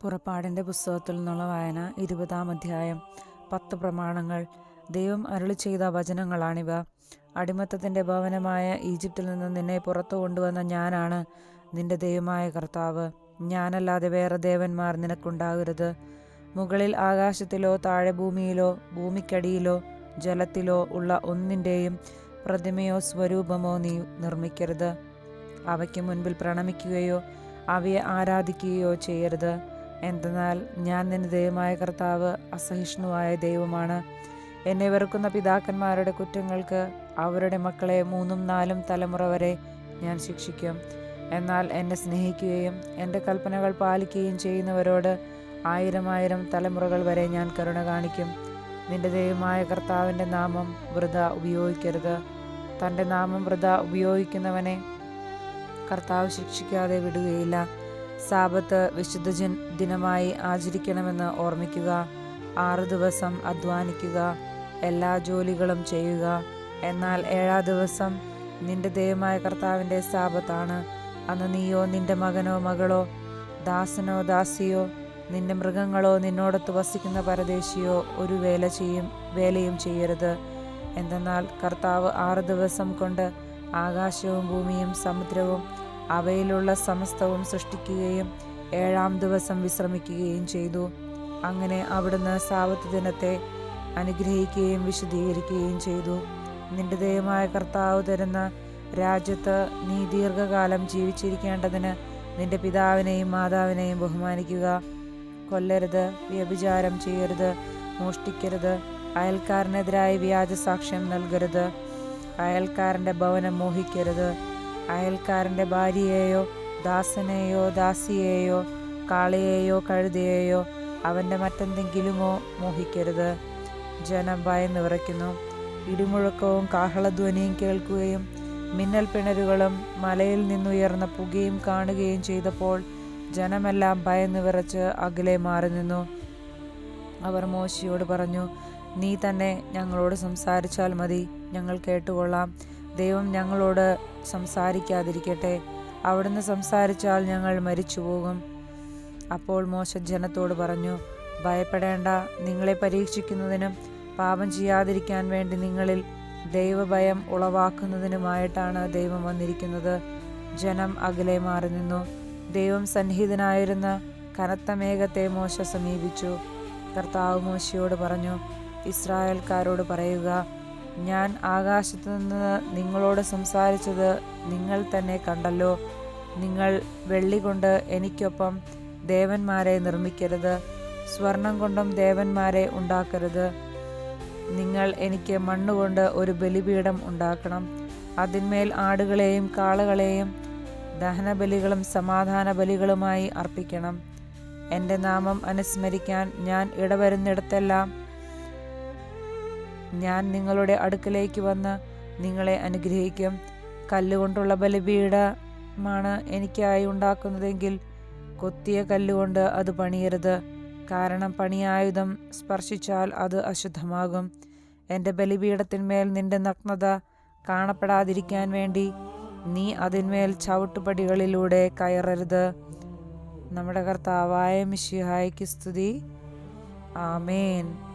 പുറപ്പാടിന്റെ പുസ്തകത്തിൽ നിന്നുള്ള വായന ഇരുപതാം അധ്യായം. പത്ത് പ്രമാണങ്ങൾ. ദൈവം അരുളി ചെയ്ത വചനങ്ങളാണിവ. അടിമത്തത്തിന്റെ ഭവനമായ ഈജിപ്തിൽ നിന്ന് നിന്നെ പുറത്തു കൊണ്ടുവന്ന ഞാനാണ് നിന്റെ ദൈവമായ കർത്താവ്. ഞാനല്ലാതെ വേറെ ദേവന്മാർ നിനക്കുണ്ടാകരുത്. മുകളിൽ ആകാശത്തിലോ താഴെ ഭൂമിയിലോ ഭൂമിക്കടിയിലോ ജലത്തിലോ ഉള്ള ഒന്നിന്റെയും പ്രതിമയോ സ്വരൂപമോ നീ നിർമ്മിക്കരുത്. അവയ്ക്ക് മുൻപിൽ പ്രണമിക്കുകയോ അവയെ ആരാധിക്കുകയോ ചെയ്യരുത്. എന്തെന്നാൽ ഞാൻ നിന്റെ ദൈവമായ കർത്താവ് അസഹിഷ്ണുവായ ദൈവമാണ്. എന്നെ വെറുക്കുന്ന പിതാക്കന്മാരുടെ കുറ്റങ്ങൾക്ക് അവരുടെ മക്കളെ മൂന്നും നാലും തലമുറ വരെ ഞാൻ ശിക്ഷിക്കും. എന്നാൽ എന്നെ സ്നേഹിക്കുകയും എന്റെ കൽപ്പനകൾ പാലിക്കുകയും ചെയ്യുന്നവരോട് ആയിരം ആയിരം തലമുറകൾ വരെ ഞാൻ കരുണ കാണിക്കും. നിന്റെ ദൈവമായ കർത്താവിന്റെ നാമം വൃത ഉപയോഗിക്കരുത്. തന്റെ നാമം വൃത ഉപയോഗിക്കുന്നവനെ കർത്താവ് ശിക്ഷിക്കാതെ വിടുകയില്ല. സാപത്ത് വിശുദ്ധ ദിനമായി ആചരിക്കണമെന്ന് ഓർമ്മിക്കുക ആറു ദിവസം അധ്വാനിക്കുക എല്ലാ ജോലികളും ചെയ്യുക. എന്നാൽ ഏഴാം ദിവസം നിന്റെ ദൈവമായ കർത്താവിന്റെ സാപത്താണ് അന്ന് നീയോ നിന്റെ മകനോ മകളോ ദാസനോ ദാസിയോ നിന്റെ മൃഗങ്ങളോ നിന്നോടത്ത് വസിക്കുന്ന പരദേശിയോ ഒരു വേല ചെയ്യും വേലയും ചെയ്യരുത്. എന്തെന്നാൽ കർത്താവ് ആറ് ദിവസം കൊണ്ട് ആകാശവും ഭൂമിയും സമുദ്രവും അവയിലുള്ള സമസ്തവും സൃഷ്ടിക്കുകയും ഏഴാം ദിവസം വിശ്രമിക്കുകയും ചെയ്തു. അങ്ങനെ അവിടുന്ന് സാവത്ത് ദിനത്തെ അനുഗ്രഹിക്കുകയും വിശദീകരിക്കുകയും ചെയ്തു. നിന്റെ ദൈവമായ കർത്താവ് തരുന്ന രാജ്യത്ത് നീ ദീർഘകാലം ജീവിച്ചിരിക്കേണ്ടതിന് നിന്റെ പിതാവിനെയും മാതാവിനെയും ബഹുമാനിക്കുക. കൊല്ലരുത് വ്യഭിചാരം ചെയ്യരുത് മോഷ്ടിക്കരുത് അയൽക്കാരനെതിരായി വ്യാജസാക്ഷ്യം നൽകരുത് അയൽക്കാരന്റെ ഭവനം മോഹിക്കരുത് അയൽക്കാരന്റെ ഭാര്യയെയോ ദാസനെയോ ദാസിയെയോ കാളയെയോ കഴുതയെയോ അവന്റെ മറ്റെന്തെങ്കിലുമോ മോഹിക്കരുത്. ജനം ഭയന്ന് വിറയ്ക്കുന്നു. ഇടിമുഴക്കവും കാഹളധ്വനിയും കേൾക്കുകയും മിന്നൽ പിണരുകളും മലയിൽ നിന്നുയർന്ന പുകയും കാണുകയും ചെയ്തപ്പോൾ ജനമെല്ലാം ഭയന്ന് വിറച്ച് അകലെ മാറി നിന്നു. അവർ മോശിയോട് പറഞ്ഞു നീ തന്നെ ഞങ്ങളോട് സംസാരിച്ചാൽ മതി. ഞങ്ങൾ കേട്ടുകൊള്ളാം. ദൈവം ഞങ്ങളോട് സംസാരിക്കാതിരിക്കട്ടെ. അവിടുന്ന് സംസാരിച്ചാൽ ഞങ്ങൾ മരിച്ചു പോകും അപ്പോൾ മോശ ജനത്തോട് പറഞ്ഞു ഭയപ്പെടേണ്ട. നിങ്ങളെ പരീക്ഷിക്കുന്നതിനും പാപം ചെയ്യാതിരിക്കാൻ വേണ്ടി നിങ്ങളിൽ ദൈവഭയം ഉളവാക്കുന്നതിനുമായിട്ടാണ് ദൈവം വന്നിരിക്കുന്നത്. ജനം അകലെ മാറി നിന്നു. ദൈവം സന്നിഹിതനായിരുന്ന കനത്ത മേഘത്തെ മോശ സമീപിച്ചു. കർത്താവ് മോശയോട് പറഞ്ഞു ഇസ്രായേൽക്കാരോട് പറയുക ഞാൻ ആകാശത്തു നിന്ന് നിങ്ങളോട് സംസാരിച്ചത് നിങ്ങൾ തന്നെ കണ്ടല്ലോ. നിങ്ങൾ വെള്ളി കൊണ്ട് എനിക്കൊപ്പം ദേവന്മാരെ നിർമ്മിക്കരുത്. സ്വർണം കൊണ്ടും ദേവന്മാരെ ഉണ്ടാക്കരുത്. നിങ്ങൾ എനിക്ക് മണ്ണുകൊണ്ട് ഒരു ബലിപീഠം ഉണ്ടാക്കണം. അതിന്മേൽ ആടുകളെയും കാളകളെയും ദഹനബലികളും സമാധാന ബലികളുമായി അർപ്പിക്കണം. എന്റെ നാമം അനുസ്മരിക്കാൻ ഞാൻ ഇടവരുന്നിടത്തെല്ലാം ഞാൻ നിങ്ങളുടെ അടുക്കലേക്ക് വന്ന് നിങ്ങളെ അനുഗ്രഹിക്കും. കല്ലുകൊണ്ടുള്ള ബലിപീഠമാണ് എനിക്കായി ഉണ്ടാക്കുന്നതെങ്കിൽ കൊത്തിയ കല്ലുകൊണ്ട് അത് പണിയരുത്. കാരണം പണിയായുധം സ്പർശിച്ചാൽ അത് അശുദ്ധമാകും. എന്റെ ബലിപീഠത്തിന്മേൽ നിന്റെ നഗ്നത കാണപ്പെടാതിരിക്കാൻ വേണ്ടി നീ അതിന്മേൽ ചവിട്ടുപടികളിലൂടെ കയറരുത്. നമ്മുടെ കർത്താവായ മിഷിഹായ്ക്ക് സ്തുതി. ആമേൻ.